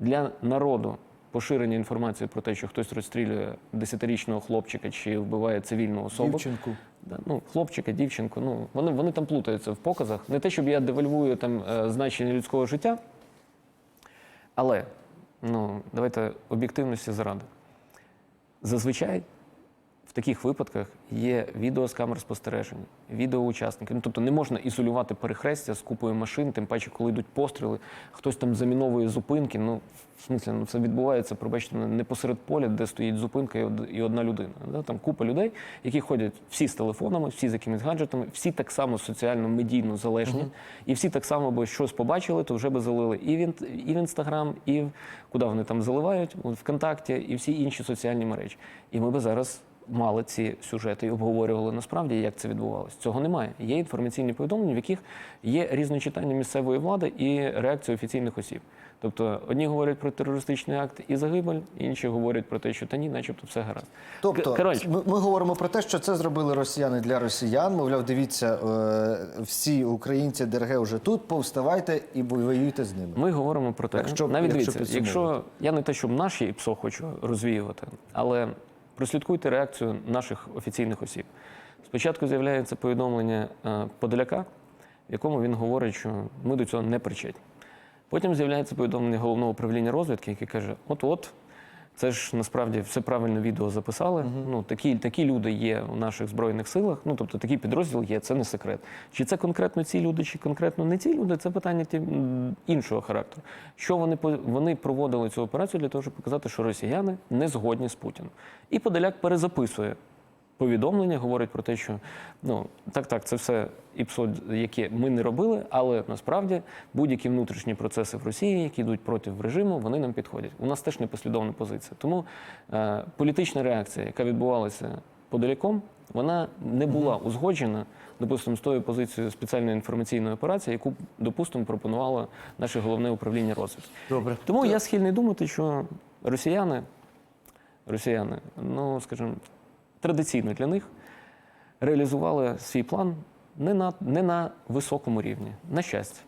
для народу поширення інформації про те, що хтось розстрілює десятирічного хлопчика чи вбиває цивільну особу. Дівчинку. Да, ну, хлопчика, дівчинку, ну вони, вони там плутаються в показах. Не те, щоб я девальвую там е, значення людського життя, але ну, давайте об'єктивності заради. Зазвичай таких випадках є відео з камер спостереження, відео учасників. Ну, тобто не можна ізолювати перехрестя з купою машин, тим паче, коли йдуть постріли, хтось там заміновує зупинки. Ну, в смислі, ну це відбувається, пробачте, не посеред поля, де стоїть зупинка і одна людина. Да? Там купа людей, які ходять всі з телефонами, всі з якимись гаджетами, всі так само соціально медійно залежні, і всі так само, бо щось побачили, то вже би залили і в і в інстаграм, і в куди вони там заливають, От ВКонтакті, і всі інші соціальні мережі. І ми би зараз мали ці сюжети і обговорювали насправді, як це відбувалося. Цього немає. Є інформаційні повідомлення, в яких є різночитання місцевої влади і реакція офіційних осіб. Тобто одні говорять про терористичний акт і загибель, інші говорять про те, що та ні, начебто все гаразд. Тобто, ми, ми говоримо про те, що це зробили росіяни для росіян. Мовляв, дивіться, е, всі українці ДРГ вже тут, повставайте і воюйте з ними. Ми говоримо про те, Якщо- навіть якщо дивіться, якщо я не те, щоб наші ІПСО хочу розвіювати, але прослідкуйте реакцію наших офіційних осіб. Спочатку з'являється повідомлення е, Подоляка, в якому він говорить, що ми до цього не причетні. Потім з'являється повідомлення головного управління розвідки, яке каже: от-от. Це ж насправді все правильно відео записали. Ну такі, такі люди є у наших збройних силах. Ну тобто такий підрозділ є, це не секрет. Чи це конкретно ці люди, чи конкретно не ці люди, це питання іншого характеру. Що вони вони проводили цю операцію для того, щоб показати, що росіяни не згодні з Путіним. І Подоляк перезаписує повідомлення, говорить про те, що ну так, так, це все ІПСО, яке ми не робили, але насправді будь-які внутрішні процеси в Росії, які йдуть проти режиму, вони нам підходять. У нас теж непослідовна позиція. Тому е, політична реакція, яка відбувалася подаліком, вона не була узгоджена, допустимо, з тою позицією спеціальної інформаційної операції, яку, допустимо, пропонувало наше головне управління розвідки. Добре. Тому я схильний думати, що росіяни, росіяни, ну скажімо, традиційно для них реалізували свій план не на, не на високому рівні, на щастя.